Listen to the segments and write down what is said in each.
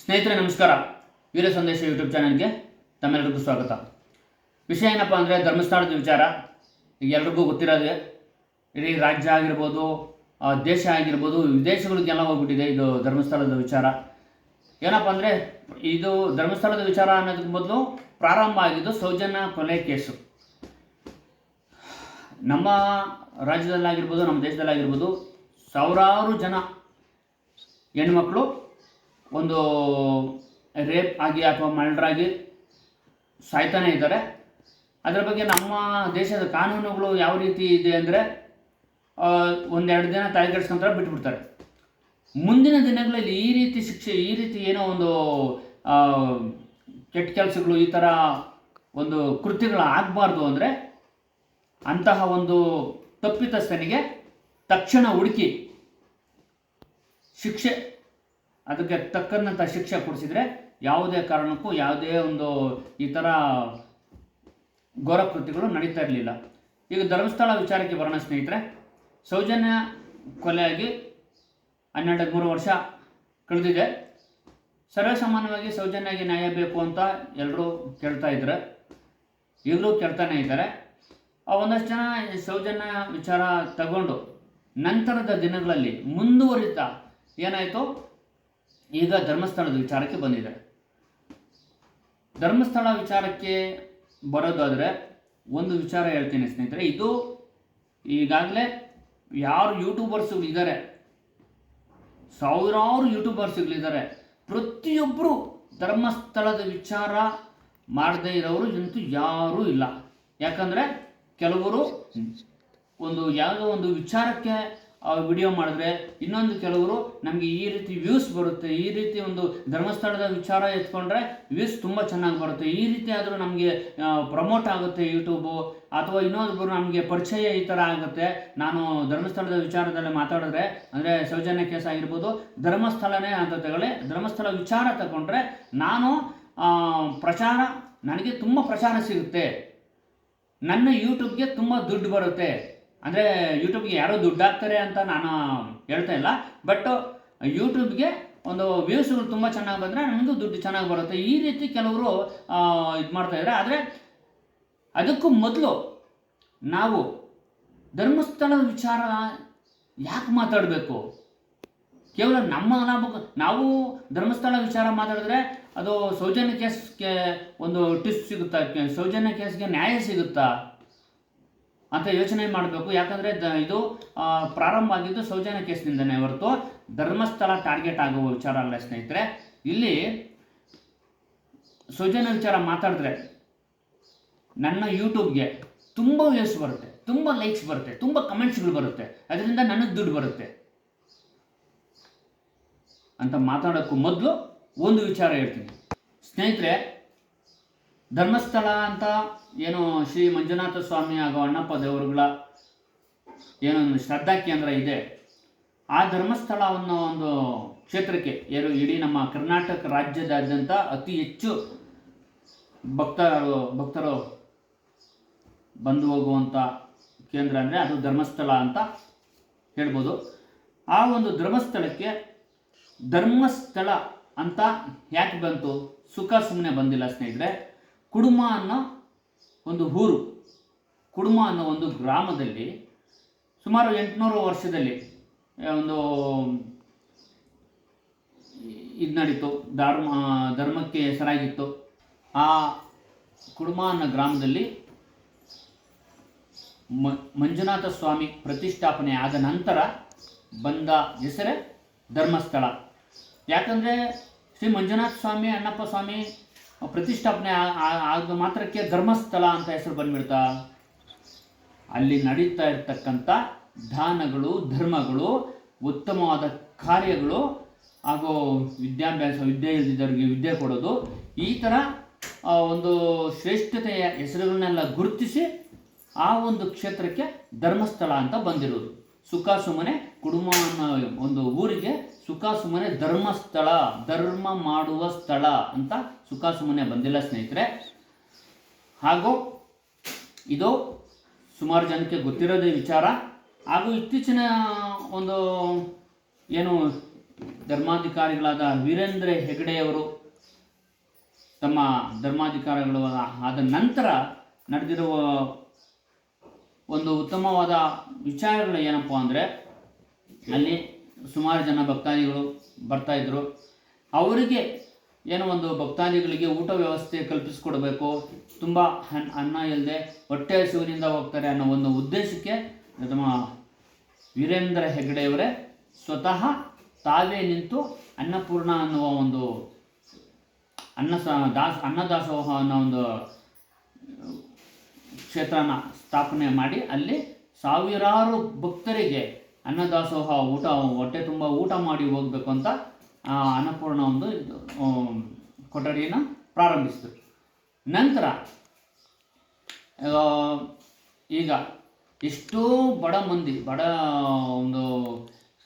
ಸ್ನೇಹಿತರೆ, ನಮಸ್ಕಾರ. ವೀರ ಸಂದೇಶ ಯೂಟ್ಯೂಬ್ ಚಾನಲ್ಗೆ ತಮ್ಮೆಲ್ಲರಿಗೂ ಸ್ವಾಗತ. ವಿಷಯ ಏನಪ್ಪ ಅಂದರೆ ಧರ್ಮಸ್ಥಳದ ವಿಚಾರ. ಈಗ ಎಲ್ರಿಗೂ ಗೊತ್ತಿರೋದೇ, ಇಡೀ ರಾಜ್ಯ ಆಗಿರ್ಬೋದು ದೇಶ ಆಗಿರ್ಬೋದು, ವಿದೇಶಗಳಿಗೆಲ್ಲ ಹೋಗ್ಬಿಟ್ಟಿದೆ ಇದು ಧರ್ಮಸ್ಥಳದ ವಿಚಾರ. ಏನಪ್ಪ ಅಂದರೆ, ಇದು ಧರ್ಮಸ್ಥಳದ ವಿಚಾರ ಅನ್ನೋದಕ್ಕೆ ಮೊದಲು ಪ್ರಾರಂಭ ಆಗಿದ್ದು ಸೌಜನ್ಯ ಕೊಲೆ ಕೇಸು. ನಮ್ಮ ರಾಜ್ಯದಲ್ಲಾಗಿರ್ಬೋದು, ನಮ್ಮ ದೇಶದಲ್ಲಾಗಿರ್ಬೋದು, ಸಾವಿರಾರು ಜನ ಹೆಣ್ಮಕ್ಳು ಒಂದು ರೇಪ್ ಆಗಿ ಅಥವಾ ಮರ್ಡರ್ ಆಗಿ ಸಾಯ್ತಾನೆ ಇದ್ದಾರೆ. ಅದರ ಬಗ್ಗೆ ನಮ್ಮ ದೇಶದ ಕಾನೂನುಗಳು ಯಾವ ರೀತಿ ಇದೆ ಅಂದರೆ ಒಂದೆರಡು ದಿನ ತಲೆಗೆಡ್ಸ್ಕೊಂತಾರೆ ಬಿಟ್ಬಿಡ್ತಾರೆ. ಮುಂದಿನ ದಿನಗಳಲ್ಲಿ ಈ ರೀತಿ ಶಿಕ್ಷೆ, ಈ ರೀತಿ ಏನೋ ಒಂದು ಕೆಟ್ಟ ಕೆಲಸಗಳು ಈ ಥರ ಒಂದು ಕೃತ್ಯಗಳು ಆಗಬಾರ್ದು ಅಂದರೆ, ಅಂತಹ ಒಂದು ತಪ್ಪಿತಸ್ಥನಿಗೆ ತಕ್ಷಣ ಹುಡುಕಿ ಶಿಕ್ಷೆ ಅದಕ್ಕೆ ತಕ್ಕಂಥ ಶಿಕ್ಷೆ ಕೊಡಿಸಿದ್ರೆ ಯಾವುದೇ ಕಾರಣಕ್ಕೂ ಯಾವುದೇ ಒಂದು ಈ ಥರ ಘೋರ ಕೃತ್ಯಗಳು ನಡೀತಾ ಇರಲಿಲ್ಲ. ಈಗ ಧರ್ಮಸ್ಥಳ ವಿಚಾರಕ್ಕೆ ಬರೋಣ ಸ್ನೇಹಿತರೆ. ಸೌಜನ್ಯ ಕೊಲೆಯಾಗಿ ಹನ್ನೆರಡು ಮೂರು ವರ್ಷ ಕಳೆದಿದೆ. ಸರ್ವಸಾಮಾನ್ಯವಾಗಿ ಸೌಜನ್ಯಾಗಿ ನ್ಯಾಯ ಬೇಕು ಅಂತ ಎಲ್ಲರೂ ಕೇಳ್ತಾ ಇದ್ದಾರೆ ಈಗಲೂ ಕೇಳ್ತಾನೆ ಇದ್ದಾರೆ. ಆ ಒಂದಷ್ಟು ಜನ ಸೌಜನ್ಯ ವಿಚಾರ ತಗೊಂಡು ನಂತರದ ದಿನಗಳಲ್ಲಿ ಮುಂದುವರಿತಾ ಏನಾಯಿತು? ಈಗ ಧರ್ಮಸ್ಥಳದ ವಿಚಾರಕ್ಕೆ ಬಂದಿದ್ದಾರೆ ಧರ್ಮಸ್ಥಳ ವಿಚಾರಕ್ಕೆ ಬರೋದಾದರೆ ಒಂದು ವಿಚಾರ ಹೇಳ್ತೀನಿ ಸ್ನೇಹಿತರೆ, ಇದು ಈಗಾಗಲೇ ಯಾರು ಯೂಟ್ಯೂಬರ್ಸ್ಗಳಿದ್ದಾರೆ ಸಾವಿರಾರು ಯೂಟ್ಯೂಬರ್ಸ್ಗಳಿದ್ದಾರೆ ಪ್ರತಿಯೊಬ್ಬರು ಧರ್ಮಸ್ಥಳದ ವಿಚಾರ ಮಾಡದೇ ಇರೋರು ಇಂತೂ ಯಾರೂ ಇಲ್ಲ. ಯಾಕಂದರೆ ಕೆಲವರು ಒಂದು ಯಾವುದೋ ಒಂದು ವಿಚಾರಕ್ಕೆ ವಿಡಿಯೋ ಮಾಡಿದ್ರೆ ಇನ್ನೊಂದು ಕೆಲವರು ನಮಗೆ ಈ ರೀತಿ ವ್ಯೂಸ್ ಬರುತ್ತೆ, ಈ ರೀತಿ ಒಂದು ಧರ್ಮಸ್ಥಳದ ವಿಚಾರ ಎತ್ಕೊಂಡ್ರೆ ವ್ಯೂಸ್ ತುಂಬ ಚೆನ್ನಾಗಿ ಬರುತ್ತೆ. ಈ ರೀತಿ ಆದರೂ ನಮಗೆ ಪ್ರಮೋಟ್ ಆಗುತ್ತೆ ಯೂಟ್ಯೂಬು ಅಥವಾ ಇನ್ನೊಬ್ಬರು ನಮಗೆ ಪರಿಚಯ ಈ ಥರ ಆಗುತ್ತೆ. ನಾನು ಧರ್ಮಸ್ಥಳದ ವಿಚಾರದಲ್ಲಿ ಮಾತಾಡಿದ್ರೆ, ಅಂದರೆ ಸೌಜನ್ಯ ಕೇಸ್ ಆಗಿರ್ಬೋದು, ಧರ್ಮಸ್ಥಳನೇ ಅಂತ ತಗೊಳ್ಳಿ. ಧರ್ಮಸ್ಥಳ ವಿಚಾರ ತಗೊಂಡ್ರೆ ನಾನು ಪ್ರಚಾರ ನನಗೆ ತುಂಬ ಪ್ರಚಾರ ಸಿಗುತ್ತೆ. ನನ್ನ ಯೂಟ್ಯೂಬ್ಗೆ ತುಂಬ ದುಡ್ಡು ಬರುತ್ತೆ. ಅಂದರೆ ಯೂಟ್ಯೂಬ್ಗೆ ಯಾರೋ ದುಡ್ಡು ಹಾಕ್ತಾರೆ ಅಂತ ನಾನು ಹೇಳ್ತಾ ಇಲ್ಲ ಬಟ್ ಯೂಟ್ಯೂಬ್ಗೆ ಒಂದು ವ್ಯೂಸ್ಗಳು ತುಂಬ ಚೆನ್ನಾಗಿ ಬಂದರೆ ನನಗೂ ದುಡ್ಡು ಚೆನ್ನಾಗಿ ಬರುತ್ತೆ. ಈ ರೀತಿ ಕೆಲವರು ಇದು ಮಾಡ್ತಾ ಇದ್ದಾರೆ ಆದರೆ ಅದಕ್ಕೂ ಮೊದಲು ನಾವು ಧರ್ಮಸ್ಥಳದ ವಿಚಾರ ಯಾಕೆ ಮಾತಾಡಬೇಕು? ಕೇವಲ ನಮ್ಮ ಲಾಭಕ್ಕೆ ನಾವು ಧರ್ಮಸ್ಥಳ ವಿಚಾರ ಮಾತಾಡಿದ್ರೆ ಅದು ಸೌಜನ್ಯ ಕೇಸ್ಗೆ ಒಂದು ಟಿಸ್ ಸಿಗುತ್ತಾ? ಸೌಜನ್ಯ ಕೇಸ್ಗೆ ನ್ಯಾಯ ಸಿಗುತ್ತಾ? ಅಂತ ಯೋಚನೆ ಮಾಡಬೇಕು. ಯಾಕಂದರೆ ದ, ಇದು ಪ್ರಾರಂಭ ಆಗಿದ್ದು ಸೌಜನ್ಯ ಕೇಸ್ನಿಂದನೇ ಹೊರತು ಧರ್ಮಸ್ಥಳ ಟಾರ್ಗೆಟ್ ಆಗುವ ವಿಚಾರ ಅಲ್ಲ ಸ್ನೇಹಿತರೆ. ಇಲ್ಲಿ ಸೌಜನ್ಯ ವಿಚಾರ ಮಾತಾಡಿದ್ರೆ ನನ್ನ ಯೂಟ್ಯೂಬ್ಗೆ ತುಂಬ ವ್ಯೂಸ್ ಬರುತ್ತೆ, ತುಂಬ ಲೈಕ್ಸ್ ಬರುತ್ತೆ, ತುಂಬ ಕಮೆಂಟ್ಸ್ಗಳು ಬರುತ್ತೆ. ಅದರಿಂದ ನನಗೆ ದುಡ್ಡು ಬರುತ್ತೆ. ಅಂತ ಮಾತಾಡೋಕ್ಕೂ ಮೊದಲು ಒಂದು ವಿಚಾರ ಹೇಳ್ತೀನಿ. ಸ್ನೇಹಿತರೆ ಧರ್ಮಸ್ಥಳ ಅಂತ ಏನು ಶ್ರೀ ಮಂಜುನಾಥ ಸ್ವಾಮಿ ಹಾಗೂ ಅಣ್ಣಪ್ಪ ದೇವರುಗಳ ಏನೊಂದು ಶ್ರದ್ಧಾ ಕೇಂದ್ರ ಇದೆ. ಆ ಧರ್ಮಸ್ಥಳ ಅನ್ನೋ ಒಂದು ಕ್ಷೇತ್ರಕ್ಕೆ, ಏನು ಇಡೀ ನಮ್ಮ ಕರ್ನಾಟಕ ರಾಜ್ಯದಾದ್ಯಂತ ಅತಿ ಹೆಚ್ಚು ಭಕ್ತರು ಭಕ್ತರು ಬಂದು ಹೋಗುವಂಥ ಕೇಂದ್ರ ಅಂದರೆ ಅದು ಧರ್ಮಸ್ಥಳ ಅಂತ ಹೇಳ್ಬೋದು. ಆ ಒಂದು ಧರ್ಮಸ್ಥಳಕ್ಕೆ ಧರ್ಮಸ್ಥಳ ಅಂತ ಯಾಕೆ ಬಂತು? ಸುಖ ಸುಮ್ಮನೆ ಬಂದಿಲ್ಲ ಸ್ನೇಹಿತರೆ. ಕುಡುಮ ಅನ್ನೋ ಒಂದು ಊರು, ಕುಡುಮ ಅನ್ನೋ ಒಂದು ಗ್ರಾಮದಲ್ಲಿ ಸುಮಾರು ಎಂಟುನೂರು ವರ್ಷದಲ್ಲಿ ಒಂದು ಇದು ನಡೀತು. ಧರ್ಮ, ಧರ್ಮಕ್ಕೆ ಹೆಸರಾಗಿತ್ತು. ಆ ಕುಡುಮ ಅನ್ನೋ ಗ್ರಾಮದಲ್ಲಿ ಮ, ಮಂಜುನಾಥ ಸ್ವಾಮಿ ಪ್ರತಿಷ್ಠಾಪನೆ ಆದ ನಂತರ ಬಂದ ಹೆಸರೇ ಧರ್ಮಸ್ಥಳ. ಯಾಕಂದರೆ ಶ್ರೀ ಮಂಜುನಾಥ ಸ್ವಾಮಿ, ಅಣ್ಣಪ್ಪ ಸ್ವಾಮಿ ಪ್ರತಿಷ್ಠಾಪನೆ ಆದ ಮಾತ್ರಕ್ಕೆ ಧರ್ಮಸ್ಥಳ ಅಂತ ಹೆಸರು ಬಂದ್ಬಿಡ್ತಾ. ಅಲ್ಲಿ ನಡೀತಾ ಇರ್ತಕ್ಕಂಥ ದಾನಗಳು, ಧರ್ಮಗಳು, ಉತ್ತಮವಾದ ಕಾರ್ಯಗಳು ಹಾಗೂ ವಿದ್ಯಾಭ್ಯಾಸ, ವಿದ್ಯೆ ಇಲ್ದಿದ್ದವರಿಗೆ ವಿದ್ಯೆ ಕೊಡೋದು, ಈ ಥರ ಒಂದು ಶ್ರೇಷ್ಠತೆಯ ಹೆಸರುಗಳನ್ನೆಲ್ಲ ಗುರುತಿಸಿ ಆ ಒಂದು ಕ್ಷೇತ್ರಕ್ಕೆ ಧರ್ಮಸ್ಥಳ ಅಂತ ಬಂದಿರೋದು. ಸುಖ ಕುಡುಮ ಅನ್ನೋ ಒಂದು ಊರಿಗೆ ಸುಖ ಸುಮನೆ ಧರ್ಮಸ್ಥಳ ಧರ್ಮ ಮಾಡುವ ಸ್ಥಳ ಅಂತ ಸುಖ ಸುಮ್ಮನೆ ಬಂದಿಲ್ಲ ಸ್ನೇಹಿತರೆ. ಹಾಗೂ ಇದು ಸುಮಾರು ಜನಕ್ಕೆ ಗೊತ್ತಿರೋದೇ ವಿಚಾರ. ಹಾಗೂ ಇತ್ತೀಚಿನ ಒಂದು ಏನು ಧರ್ಮಾಧಿಕಾರಿಗಳಾದ ವೀರೇಂದ್ರ ಹೆಗಡೆಯವರು ತಮ್ಮ ಧರ್ಮಾಧಿಕಾರಿಗಳು ಆದ ನಂತರ ನಡೆದಿರುವ ಒಂದು ಉತ್ತಮವಾದ ವಿಚಾರಗಳು ಏನಪ್ಪ ಅಂದರೆ ಅಲ್ಲಿ ಸುಮಾರು ಜನ ಭಕ್ತಾದಿಗಳು ಬರ್ತಾ ಇದ್ರು. ಅವರಿಗೆ ಏನೋ ಒಂದು ಭಕ್ತಾದಿಗಳಿಗೆ ಊಟ ವ್ಯವಸ್ಥೆ ಕಲ್ಪಿಸಿಕೊಡ್ಬೇಕು. ತುಂಬ ಹನ್ ಅನ್ನ ಇಲ್ಲದೆ ಹೊಟ್ಟೆ ಹಸಿವಿನಿಂದ ಹೋಗ್ತಾರೆ ಅನ್ನೋ ಒಂದು ಉದ್ದೇಶಕ್ಕೆ ನಮ್ಮ ವೀರೇಂದ್ರ ಹೆಗಡೆಯವರೇ ಸ್ವತಃ ತಾವೇ ನಿಂತು ಅನ್ನಪೂರ್ಣ ಅನ್ನುವ ಒಂದು ಅನ್ನ ದಾಸ್, ಅನ್ನದಾಸೋಹ ಅನ್ನೋ ಒಂದು ಕ್ಷೇತ್ರನ ಸ್ಥಾಪನೆ ಮಾಡಿ ಅಲ್ಲಿ ಸಾವಿರಾರು ಭಕ್ತರಿಗೆ ಅನ್ನದಾಸೋಹ, ಊಟ, ಹೊಟ್ಟೆ ತುಂಬ ಊಟ ಮಾಡಿ ಹೋಗಬೇಕು ಅಂತ ಅನ್ನಪೂರ್ಣ ಒಂದು ಕೊಠಡಿಯನ್ನು ಪ್ರಾರಂಭಿಸಿದರು. ನಂತರ ಈಗ ಎಷ್ಟೋ ಬಡ ಮಂದಿ, ಬಡ, ಒಂದು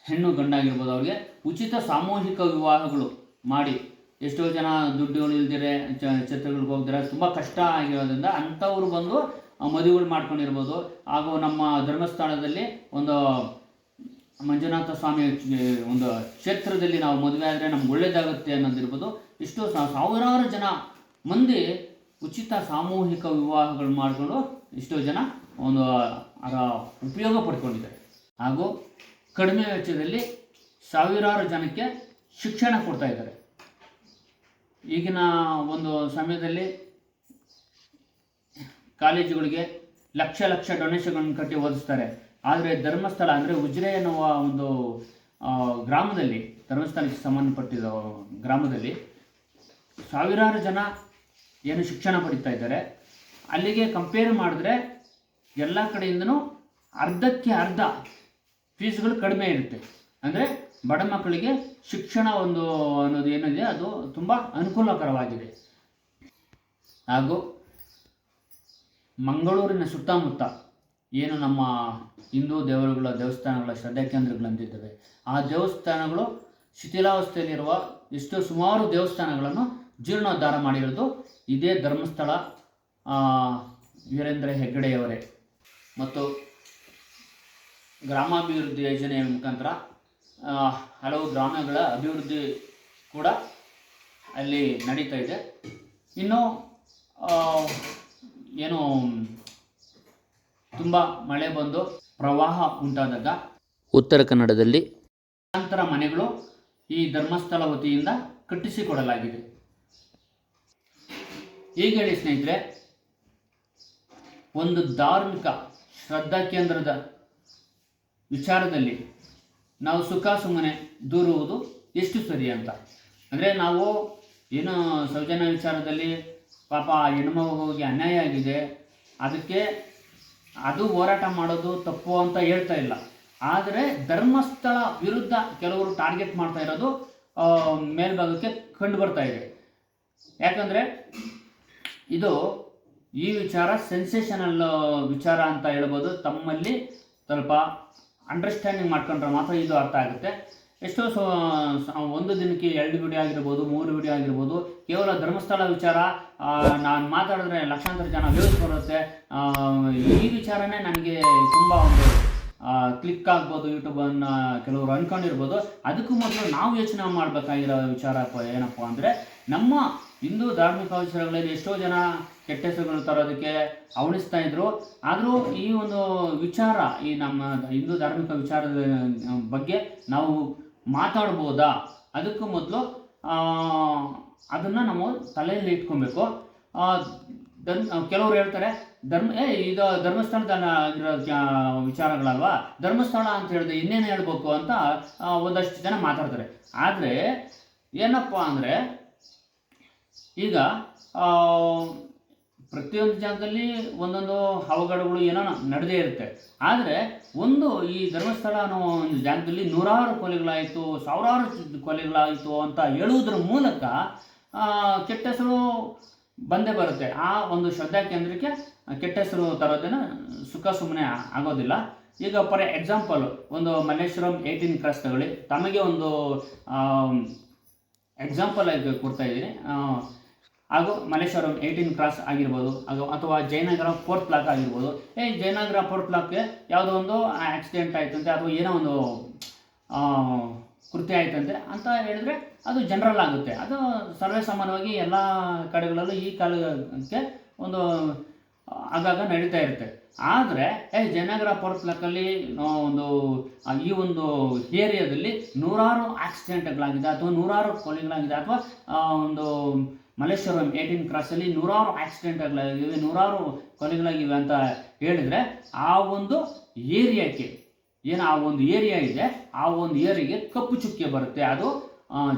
ಹೆಣ್ಣು ಗಂಡಾಗಿರ್ಬೋದು ಅವ್ರಿಗೆ ಉಚಿತ ಸಾಮೂಹಿಕ ವಿವಾಹಗಳು ಮಾಡಿ, ಎಷ್ಟೋ ಜನ ದುಡ್ಡುಗಳು ಇಲ್ದಿರೆ ಛತ್ರಗಳಿಗೆ ಹೋಗ್ದಿರ ತುಂಬ ಕಷ್ಟ ಆಗಿರೋದ್ರಿಂದ ಅಂಥವ್ರು ಬಂದು ಮದುವೆಗಳು ಮಾಡ್ಕೊಂಡಿರ್ಬೋದು. ಹಾಗೂ ನಮ್ಮ ಧರ್ಮಸ್ಥಳದಲ್ಲಿ ಒಂದು ಮಂಜುನಾಥ ಸ್ವಾಮಿ ಒಂದು ಕ್ಷೇತ್ರದಲ್ಲಿ ನಾವು ಮದುವೆ ಆದರೆ ನಮ್ಗೆ ಒಳ್ಳೇದಾಗುತ್ತೆ ಅನ್ನೋದಿರ್ಬೋದು. ಇಷ್ಟು ಸಾವಿರಾರು ಜನ ಮಂದಿ ಉಚಿತ ಸಾಮೂಹಿಕ ವಿವಾಹಗಳು ಮಾಡಿಕೊಂಡು ಎಷ್ಟೋ ಜನ ಒಂದು ಅದರ ಉಪಯೋಗ ಪಡ್ಕೊಂಡಿದ್ದಾರೆ. ಹಾಗೂ ಕಡಿಮೆ ವೆಚ್ಚದಲ್ಲಿ ಸಾವಿರಾರು ಜನಕ್ಕೆ ಶಿಕ್ಷಣ ಕೊಡ್ತಾ ಇದ್ದಾರೆ. ಈಗಿನ ಒಂದು ಸಮಯದಲ್ಲಿ ಕಾಲೇಜುಗಳಿಗೆ ಲಕ್ಷ ಲಕ್ಷ ಡೊನೇಷನ್ಗಳನ್ನು ಕಟ್ಟಿ ಓದಿಸ್ತಾರೆ. ಆದರೆ ಧರ್ಮಸ್ಥಳ ಅಂದರೆ ಉಜಿರೆ ಎನ್ನುವ ಒಂದು ಗ್ರಾಮದಲ್ಲಿ, ಧರ್ಮಸ್ಥಳಕ್ಕೆ ಸಂಬಂಧಪಟ್ಟಿದ ಗ್ರಾಮದಲ್ಲಿ ಸಾವಿರಾರು ಜನ ಏನು ಶಿಕ್ಷಣ ಪಡಿತಾ ಇದ್ದಾರೆ. ಅಲ್ಲಿಗೆ ಕಂಪೇರ್ ಮಾಡಿದ್ರೆ ಎಲ್ಲ ಕಡೆಯಿಂದನೂ ಅರ್ಧಕ್ಕೆ ಅರ್ಧ ಫೀಸ್ಗಳು ಕಡಿಮೆ ಇರುತ್ತೆ. ಅಂದರೆ ಬಡ ಮಕ್ಕಳಿಗೆ ಶಿಕ್ಷಣ ಒಂದು ಅನ್ನೋದು ಏನಿದೆ, ಅದು ತುಂಬ ಅನುಕೂಲಕರವಾಗಿದೆ. ಹಾಗೂ ಮಂಗಳೂರಿನ ಸುತ್ತಮುತ್ತ ಏನು ನಮ್ಮ ಹಿಂದೂ ದೇವರುಗಳ ದೇವಸ್ಥಾನಗಳ ಶ್ರದ್ಧಾ ಕೇಂದ್ರಗಳಂತಿದ್ದಾವೆ. ಆ ದೇವಸ್ಥಾನಗಳು ಶಿಥಿಲಾವಸ್ಥೆಯಲ್ಲಿರುವ ಇಷ್ಟು ಸುಮಾರು ದೇವಸ್ಥಾನಗಳನ್ನು ಜೀರ್ಣೋದ್ಧಾರ ಮಾಡಿರೋದು ಇದೇ ಧರ್ಮಸ್ಥಳ ವೀರೇಂದ್ರ ಹೆಗ್ಗಡೆಯವರೇ. ಮತ್ತು ಗ್ರಾಮಾಭಿವೃದ್ಧಿ ಯೋಜನೆಯ ಮುಖಾಂತರ ಹಲವು ಗ್ರಾಮಗಳ ಅಭಿವೃದ್ಧಿ ಕೂಡ ಅಲ್ಲಿ ನಡೀತಾ ಇದೆ. ಇನ್ನು ಏನು ತುಂಬ ಮಳೆ ಬಂದು ಪ್ರವಾಹ ಉಂಟಾದಾಗ ಉತ್ತರ ಕನ್ನಡದಲ್ಲಿ ನಂತರ ಮನೆಗಳು ಈ ಧರ್ಮಸ್ಥಳ ವತಿಯಿಂದ ಕಟ್ಟಿಸಿಕೊಡಲಾಗಿದೆ. ಈಗ ಹೇಳಿ ಸ್ನೇಹಿತರೆ ಒಂದು ಧಾರ್ಮಿಕ ಶ್ರದ್ಧಾ ಕೇಂದ್ರದ ವಿಚಾರದಲ್ಲಿ ನಾವು ಸುಖ ಸುಮ್ಮನೆ ದೂರುವುದು ಎಷ್ಟು ಸರಿ ಅಂತ. ಅಂದರೆ ನಾವು ಏನು ಸೌಜನ್ಯ ವಿಚಾರದಲ್ಲಿ ಪಾಪ ಹೋಗಿ ಅನ್ಯಾಯ ಆಗಿದೆ ಅದಕ್ಕೆ ಅದು ಹೋರಾಟ ಮಾಡೋದು ತಪ್ಪು ಅಂತ ಹೇಳ್ತಾ ಇಲ್ಲ. ಆದರೆ ಧರ್ಮಸ್ಥಳ ವಿರುದ್ಧ ಕೆಲವರು ಟಾರ್ಗೆಟ್ ಮಾಡ್ತಾ ಇರೋದು ಮೇಲ್ಭಾಗಕ್ಕೆ ಕಂಡು ಬರ್ತಾ ಇದೆ. ಯಾಕಂದರೆ ಇದು ಈ ವಿಚಾರ ಸೆನ್ಸೇಷನಲ್ ವಿಚಾರ ಅಂತ ಹೇಳ್ಬೋದು. ತಮ್ಮಲ್ಲಿ ಸ್ವಲ್ಪ ಅಂಡರ್ಸ್ಟ್ಯಾಂಡಿಂಗ್ ಮಾಡ್ಕೊಂಡ್ರೆ ಮಾತ್ರ ಇದು ಅರ್ಥ ಆಗುತ್ತೆ. ಎಷ್ಟೋ ಸೊ ಒಂದು ದಿನಕ್ಕೆ ಎರಡು ವಿಡಿಯೋ ಆಗಿರ್ಬೋದು, ಮೂರು ವಿಡಿಯೋ ಆಗಿರ್ಬೋದು, ಕೇವಲ ಧರ್ಮಸ್ಥಳ ವಿಚಾರ ನಾನು ಮಾತಾಡಿದ್ರೆ ಲಕ್ಷಾಂತರ ಜನ ವ್ಯೂಸ್ ಬರುತ್ತೆ. ಈ ವಿಚಾರನೇ ನನಗೆ ತುಂಬ ಒಂದು ಕ್ಲಿಕ್ ಆಗ್ಬೋದು ಯೂಟ್ಯೂಬನ್ನು ಕೆಲವರು ಅಂದ್ಕೊಂಡಿರ್ಬೋದು ಅದಕ್ಕೂ ಮೊದಲು ನಾವು ಯೋಚನೆ ಮಾಡಬೇಕಾಗಿರೋ ವಿಚಾರ ಏನಪ್ಪ ಅಂದರೆ, ನಮ್ಮ ಹಿಂದೂ ಧಾರ್ಮಿಕ ವಿಚಾರಗಳಲ್ಲಿ ಎಷ್ಟೋ ಜನ ಕೆಟ್ಟ ಹೆಸರುಗಳು ತರೋದಕ್ಕೆ ಅವಣಿಸ್ತಾ ಇದ್ರು. ಆದರೂ ಈ ಒಂದು ವಿಚಾರ, ಈ ನಮ್ಮ ಹಿಂದೂ ಧಾರ್ಮಿಕ ವಿಚಾರದ ಬಗ್ಗೆ ನಾವು ಮಾತಾಡ್ಬೋದಾ? ಅದಕ್ಕೂ ಮೊದಲು ಅದನ್ನು ನಾವು ತಲೆಯಲ್ಲಿ ಇಟ್ಕೊಬೇಕು. ಧರ್ಮ, ಕೆಲವರು ಹೇಳ್ತಾರೆ, ಧರ್ಮ, ಏ, ಇದು ಧರ್ಮಸ್ಥಳದ ವಿಚಾರಗಳಲ್ವಾ? ಧರ್ಮಸ್ಥಳ ಅಂತ ಹೇಳಿದ್ರೆ ಇನ್ನೇನು ಹೇಳ್ಬೇಕು ಅಂತ ಒಂದಷ್ಟು ಜನ ಮಾತಾಡ್ತಾರೆ. ಆದರೆ, ಏನಪ್ಪ ಅಂದರೆ, ಈಗ ಪ್ರತಿಯೊಂದು ಜಾಗದಲ್ಲಿ ಒಂದೊಂದು ಅವಘಡಗಳು ಏನೋ ನಡೆದೇ ಇರುತ್ತೆ. ಆದರೆ ಒಂದು ಈ ಧರ್ಮಸ್ಥಳ ಅನ್ನೋ ಒಂದು ಜಾಗದಲ್ಲಿ ನೂರಾರು ಕೊಲೆಗಳಾಯಿತು, ಸಾವಿರಾರು ಕೊಲೆಗಳಾಯಿತು ಅಂತ ಹೇಳುವುದರ ಮೂಲಕ ಕೆಟ್ಟ ಹೆಸರು ಬಂದೇ ಬರುತ್ತೆ. ಆ ಒಂದು ಶ್ರದ್ಧಾ ಕೇಂದ್ರಕ್ಕೆ ಕೆಟ್ಟ ಹೆಸರು ತರೋದೇನ ಸುಖ ಸುಮ್ಮನೆ ಆಗೋದಿಲ್ಲ. ಈಗ ಫಾರ್ ಎಕ್ಸಾಂಪಲ್, ಒಂದು ಮಲ್ಲೇಶ್ವರಂ ಏಯ್ಟೀನ್ ಕ್ರಾಸ್ ತಮಗೆ ಒಂದು ಎಕ್ಸಾಂಪಲ್ ಆಗಿ ಕೊಡ್ತಾ ಇದ್ದೀನಿ. ಹಾಗೂ ಮಲ್ಲೇಶ್ವರಂ ಏಯ್ಟೀನ್ ಕ್ರಾಸ್ ಆಗಿರ್ಬೋದು, ಹಾಗೂ ಅಥವಾ ಜಯನಗರ ಫೋರ್ತ್ ಬ್ಲಾಕ್ ಆಗಿರ್ಬೋದು. ಏ, ಜಯನಗರ ಫೋರ್ತ್ ಬ್ಲಾಕ್ಗೆ ಯಾವುದೋ ಒಂದು ಆಕ್ಸಿಡೆಂಟ್ ಆಯ್ತಂತೆ ಅಥವಾ ಏನೋ ಒಂದು ಕೃತಿ ಆಯ್ತಂತೆ ಅಂತ ಹೇಳಿದ್ರೆ ಅದು ಜನರಲ್ ಆಗುತ್ತೆ. ಅದು ಸರ್ವೇ ಸಾಮಾನ್ಯವಾಗಿ ಎಲ್ಲ ಕಡೆಗಳಲ್ಲೂ ಈ ಕಾಲಕ್ಕೆ ಒಂದು, ಆಗಾಗ ನಡೀತಾ ಇರುತ್ತೆ. ಆದರೆ, ಏ, ಜಯನಗರ ಪೊರ್ಟ್ಲಕ್ಕಲ್ಲಿ ಒಂದು ಈ ಒಂದು ಏರಿಯಾದಲ್ಲಿ ನೂರಾರು ಆಕ್ಸಿಡೆಂಟ್ಗಳಾಗಿದೆ ಅಥವಾ ನೂರಾರು ಕೊಲೆಗಳಾಗಿದೆ, ಅಥವಾ ಒಂದು ಮಲ್ಲೇಶ್ವರಂ ಏಯ್ಟೀನ್ ಕ್ರಾಸಲ್ಲಿ ನೂರಾರು ಆಕ್ಸಿಡೆಂಟ್ಗಳಾಗಿವೆ ನೂರಾರು ಕೊಲೆಗಳಾಗಿವೆ ಅಂತ ಹೇಳಿದ್ರೆ ಆ ಒಂದು ಏರಿಯಾಕ್ಕೆ, ಏನು ಆ ಒಂದು ಏರಿಯಾ ಇದೆ, ಆ ಒಂದು ಏರಿಯಾಗೆ ಕಪ್ಪು ಚುಕ್ಕೆ ಬರುತ್ತೆ. ಅದು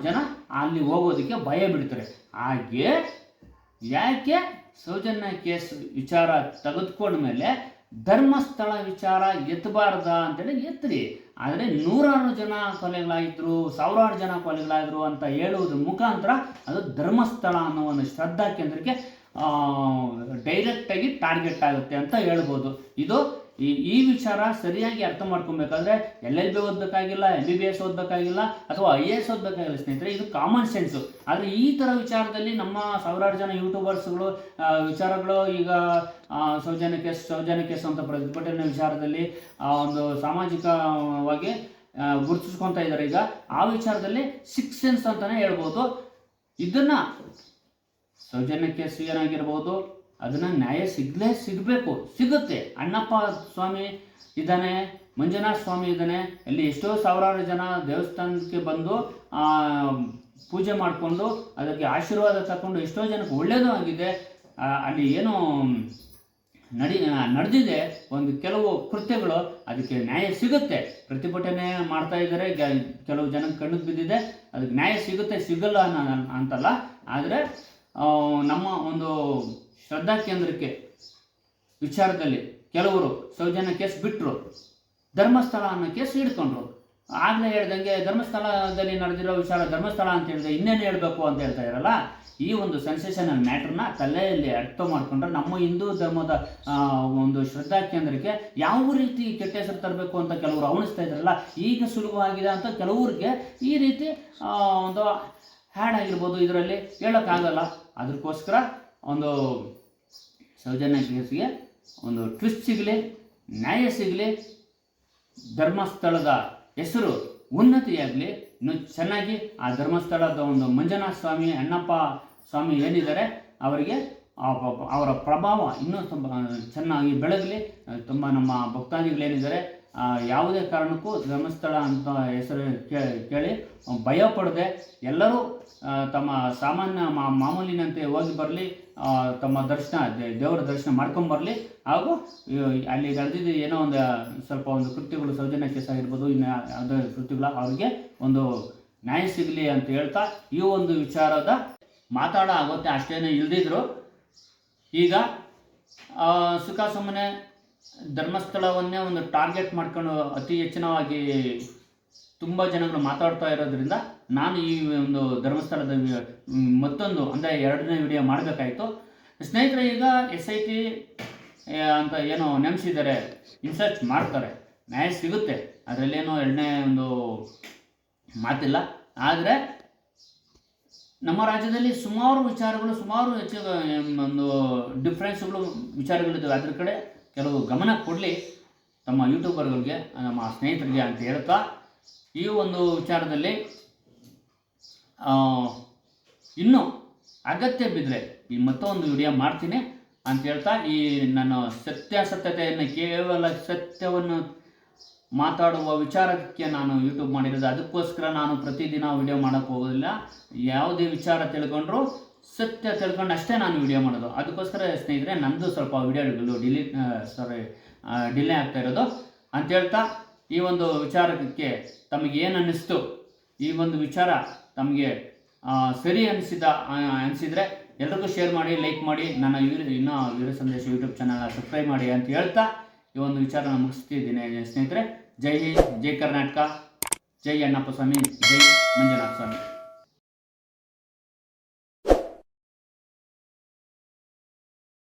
ಜನ ಅಲ್ಲಿ ಹೋಗೋದಕ್ಕೆ ಭಯ ಬಿಡ್ತಾರೆ ಹಾಗೆ ಯಾಕೆ ಸೌಜನ್ಯ ಕೇಸ್ ವಿಚಾರ ತೆಗೆದುಕೊಂಡ್ಮೇಲೆ ಧರ್ಮಸ್ಥಳ ವಿಚಾರ ಎತ್ತಬಾರ್ದ ಅಂತೇಳಿ ಎತ್ತರಿ ಆದರೆ ನೂರಾರು ಜನ ಕೊಲೆಗಳಾಗಿದ್ರು, ಸಾವಿರಾರು ಜನ ಕೊಲೆಗಳಾಗಿದ್ರು ಅಂತ ಹೇಳುವುದ್ರ ಮುಖಾಂತರ ಅದು ಧರ್ಮಸ್ಥಳ ಅನ್ನೋ ಒಂದು ಶ್ರದ್ಧಾ ಕೇಂದ್ರಕ್ಕೆ ಡೈರೆಕ್ಟಾಗಿ ಟಾರ್ಗೆಟ್ ಆಗುತ್ತೆ ಅಂತ ಹೇಳ್ಬೋದು. ಇದು ಈ ಈ ವಿಚಾರ ಸರಿಯಾಗಿ ಅರ್ಥ ಮಾಡ್ಕೊಬೇಕಾದ್ರೆ ಎಲ್ ಎಲ್ ಬಿ ಓದಬೇಕಾಗಿಲ್ಲ ಎಂ ಬಿ ಬಿ ಎಸ್ ಓದಬೇಕಾಗಿಲ್ಲ ಅಥವಾ ಐ ಎ ಎಸ್ ಓದಬೇಕಾಗಿಲ್ಲ ಸ್ನೇಹಿತರೆ ಇದು ಕಾಮನ್ ಸೆನ್ಸು ಆದರೆ ಈ ಥರ ವಿಚಾರದಲ್ಲಿ ನಮ್ಮ ಸಾವಿರಾರು ಜನ ಯೂಟ್ಯೂಬರ್ಸ್ಗಳು ವಿಚಾರಗಳು ಈಗ ಸೌಜನ್ಯಕ್ಕೆ ಸೌಜನ್ಯ ಕೇಸ್ ಸೌಜನ್ಯ ಕೇಸ್ ಅಂತ ಪ್ರತಿಭಟನೆ ವಿಚಾರದಲ್ಲಿ ಆ, ಒಂದು ಸಾಮಾಜಿಕವಾಗಿ ಗುರುತಿಸ್ಕೊತಾ ಇದ್ದಾರೆ. ಈಗ ಆ ವಿಚಾರದಲ್ಲಿ ಸಿಕ್ಸ್ ಸೆನ್ಸ್ ಅಂತಲೇ ಹೇಳ್ಬೋದು. ಇದನ್ನು ಸೌಜನ್ಯ ಕೇಸ್ ಏನಾಗಿರ್ಬೋದು? ಅದನ್ನು ನ್ಯಾಯ ಸಿಗಲೇ ಸಿಗಬೇಕು, ಸಿಗುತ್ತೆ. ಅಣ್ಣಪ್ಪ ಸ್ವಾಮಿ ಇದ್ದಾನೆ, ಮಂಜುನಾಥ ಸ್ವಾಮಿ ಇದ್ದಾನೆ, ಅಲ್ಲಿ ಎಷ್ಟೋ ಸಾವಿರಾರು ಜನ ದೇವಸ್ಥಾನಕ್ಕೆ ಬಂದು ಪೂಜೆ ಮಾಡಿಕೊಂಡು, ಅದಕ್ಕೆ ಆಶೀರ್ವಾದ ತಗೊಂಡು ಎಷ್ಟೋ ಜನಕ್ಕೆ ಒಳ್ಳೆಯದು ಆಗಿದೆ. ಅಲ್ಲಿ ಏನು ನಡಿ ನಡೆದಿದೆ ಒಂದು ಕೆಲವು ಕೃತ್ಯಗಳು, ಅದಕ್ಕೆ ನ್ಯಾಯ ಸಿಗುತ್ತೆ. ಪ್ರತಿಭಟನೆ ಮಾಡ್ತಾ ಇದ್ದಾರೆ ಕೆಲವು ಜನಕ್ಕೆ ಕಣ್ಣಿಗೆ ಬಿದ್ದಿದೆ, ಅದಕ್ಕೆ ನ್ಯಾಯ ಸಿಗುತ್ತೆ, ಸಿಗಲ್ಲ ಅಂತಲ್ಲ. ಆದರೆ ನಮ್ಮ ಒಂದು ಶ್ರದ್ಧಾ ಕೇಂದ್ರಕ್ಕೆ ವಿಚಾರದಲ್ಲಿ ಕೆಲವರು ಸೌಜನ್ಯ ಕೇಸ್ ಬಿಟ್ಟರು ಧರ್ಮಸ್ಥಳ ಅನ್ನೋ ಕೇಸ್ ಹಿಡ್ಕೊಂಡ್ರು. ಆಗಲೇ ಹೇಳ್ದಂಗೆ ಧರ್ಮಸ್ಥಳದಲ್ಲಿ ನಡೆದಿರೋ ವಿಚಾರ ಧರ್ಮಸ್ಥಳ ಅಂತ ಹೇಳಿದ್ರೆ ಇನ್ನೇನು ಹೇಳಬೇಕು ಅಂತ ಹೇಳ್ತಾ ಇರಲ್ಲ ಈ ಒಂದು ಸೆನ್ಸೇಷನಲ್ ಮ್ಯಾಟ್ರನ್ನ ತಲೆಯಲ್ಲಿ ಅರ್ಥ ಮಾಡಿಕೊಂಡ್ರೆ ನಮ್ಮ ಹಿಂದೂ ಧರ್ಮದ ಒಂದು ಶ್ರದ್ಧಾ ಕೇಂದ್ರಕ್ಕೆ ಯಾವ ರೀತಿ ಕೆಟ್ಟ ಹೆಸರು ತರಬೇಕು ಅಂತ ಕೆಲವರು ಅವಣಿಸ್ತಾ ಇದ್ದಾರಲ್ಲ, ಈಗ ಸುಲಭವಾಗಿದೆ ಅಂತ ಕೆಲವ್ರಿಗೆ ಈ ರೀತಿ ಒಂದು ಹ್ಯಾಡ್ ಆಗಿರ್ಬೋದು ಇದರಲ್ಲಿ ಹೇಳೋಕ್ಕಾಗಲ್ಲ. ಅದಕ್ಕೋಸ್ಕರ ಒಂದು ಸೌಜನ್ಯ ಕೇಸ್ಗೆ ಒಂದು ಟ್ವಿಸ್ಟ್ ಸಿಗಲಿ, ನ್ಯಾಯ ಸಿಗಲಿ, ಧರ್ಮಸ್ಥಳದ ಹೆಸರು ಉನ್ನತಿಯಾಗಲಿ, ಇನ್ನು ಚೆನ್ನಾಗಿ ಆ ಧರ್ಮಸ್ಥಳದ ಒಂದು ಮಂಜುನಾಥ ಸ್ವಾಮಿ ಅಣ್ಣಪ್ಪ ಸ್ವಾಮಿ ಏನಿದ್ದಾರೆ, ಅವರಿಗೆ ಅವರ ಪ್ರಭಾವ ಇನ್ನೂ ತುಂಬ ಚೆನ್ನಾಗಿ ಬೆಳಗಲಿ. ತುಂಬ ನಮ್ಮ ಭಕ್ತಾದಿಗಳೇನಿದ್ದಾರೆ ಯಾವುದೇ ಕಾರಣಕ್ಕೂ ಧರ್ಮಸ್ಥಳ ಅಂತ ಹೆಸರು ಕೇಳಿ ಭಯ ಪಡದೆ ಎಲ್ಲರೂ ತಮ್ಮ ಸಾಮಾನ್ಯ ಮಾಮೂಲಿನಂತೆ ಹೋಗಿ ಬರಲಿ ತಮ್ಮ ದರ್ಶನ ದೇವರ ದರ್ಶನ ಮಾಡ್ಕೊಂಬರಲಿ ಹಾಗೂ ಅಲ್ಲಿ ನಡೆದಿದ್ದು ಏನೋ ಒಂದು ಸ್ವಲ್ಪ ಒಂದು ಕೃತ್ಯಗಳು ಸೌಜನ್ಯ ಕೇಸ್ ಆಗಿರ್ಬೋದು, ಇನ್ನು ಯಾವುದೇ ಕೃತ್ಯಗಳ, ಅವರಿಗೆ ಒಂದು ನ್ಯಾಯ ಸಿಗಲಿ ಅಂತ ಹೇಳ್ತಾ ಈ ಒಂದು ವಿಚಾರದ ಮಾತಾಡೋ ಆಗುತ್ತೆ ಅಷ್ಟೇನೇ ಇಲ್ದಿದ್ರು. ಈಗ ಸುಖ ಸುಮ್ಮನೆ ಧರ್ಮಸ್ಥಳವನ್ನೇ ಒಂದು ಟಾರ್ಗೆಟ್ ಮಾಡ್ಕೊಂಡು ಅತಿ ಹೆಚ್ಚಿನವಾಗಿ ತುಂಬ ಜನಗಳು ಮಾತಾಡ್ತಾ ಇರೋದ್ರಿಂದ ನಾನು ಈ ಒಂದು ಧರ್ಮಸ್ಥಳದ ಮತ್ತೊಂದು ಅಂದರೆ ಎರಡನೇ ವಿಡಿಯೋ ಮಾಡಬೇಕಾಯಿತು. ಸ್ನೇಹಿತರೆ, ಈಗ ಎಸ್ ಐ ಟಿ ಅಂತ ಏನೋ ನೆನೆಸಿದ್ದಾರೆ ಇನ್ಸರ್ಚ್ ಮಾಡ್ತಾರೆ. ನ್ಯಾಯ ಸಿಗುತ್ತೆ. ಅದರಲ್ಲೇನೋ ಎರಡನೇ ಒಂದು ಮಾತಿಲ್ಲ. ಆದರೆ ನಮ್ಮ ರಾಜ್ಯದಲ್ಲಿ ಸುಮಾರು ವಿಚಾರಗಳು, ಸುಮಾರು ಹೆಚ್ಚು ಒಂದು ಡಿಫ್ರೆನ್ಸ್ಗಳು ವಿಚಾರಗಳಿದ್ದಾವೆ. ಅದ್ರ ಕಡೆ ಕೆಲವು ಗಮನ ಕೊಡಲಿ ತಮ್ಮ ಯೂಟ್ಯೂಬರ್ಗಳಿಗೆ, ನಮ್ಮ ಸ್ನೇಹಿತರಿಗೆ ಅಂತ ಹೇಳ್ತಾ, ಈ ಒಂದು ವಿಚಾರದಲ್ಲಿ ಇನ್ನೂ ಅಗತ್ಯ ಬಿದ್ದರೆ ಈ ಮತ್ತೊಂದು ವಿಡಿಯೋ ಮಾಡ್ತೀನಿ ಅಂತ ಹೇಳ್ತಾ, ಈ ನನ್ನ ಸತ್ಯಾಸತ್ಯತೆಯನ್ನು, ಕೇವಲ ಸತ್ಯವನ್ನು ಮಾತಾಡುವ ವಿಚಾರಕ್ಕೆ ನಾನು ಯೂಟ್ಯೂಬ್ ಮಾಡಿರೋದು. ಅದಕ್ಕೋಸ್ಕರ ನಾನು ಪ್ರತಿದಿನ ವಿಡಿಯೋ ಮಾಡೋಕ್ಕೆ ಹೋಗೋದಿಲ್ಲ. ಯಾವುದೇ ವಿಚಾರ ತಿಳ್ಕೊಂಡ್ರು ಸತ್ಯ ತಿಳ್ಕೊಂಡು ಅಷ್ಟೇ ನಾನು ವಿಡಿಯೋ ಮಾಡೋದು. ಅದಕ್ಕೋಸ್ಕರ ಸ್ನೇಹಿತರೆ, ನಂದು ಸ್ವಲ್ಪ ವಿಡಿಯೋಗಳು ಡಿಲೀಟ್ ಸಾರಿ ಡಿಲೇ ಆಗ್ತಾ ಇರೋದು. ಅಂತ ಹೇಳ್ತಾ, ಈ ಒಂದು ವಿಚಾರಕ್ಕೆ ತಮಗೆ ಏನು ಅನ್ನಿಸ್ತು? ಈ ಒಂದು ವಿಚಾರ ತಮಗೆ ಸರಿ ಅನಿಸಿದ ಅನಿಸಿದರೆ ಎಲ್ರಿಗೂ ಶೇರ್ ಮಾಡಿ ಲೈಕ್ ಮಾಡಿ, ನನ್ನ ವೀರ, ಇನ್ನೂ ವೀರ, ಸಂದೇಶ ಯೂಟ್ಯೂಬ್ ಚಾನಲ್ನ ಸಬ್ಸ್ಕ್ರೈಬ್ ಮಾಡಿ ಅಂತ ಹೇಳ್ತಾ, ಈ ಒಂದು ವಿಚಾರನ ಮುಗಿಸ್ತಿದ್ದೀನಿ ಸ್ನೇಹಿತರೆ. ಜೈ ಹಿಂದ್, ಜೈ ಕರ್ನಾಟಕ. ಜೈ ಅಣ್ಣಪ್ಪ ಸ್ವಾಮಿ, ಜೈ ಮಂಜುನಾಥ ಸ್ವಾಮಿ.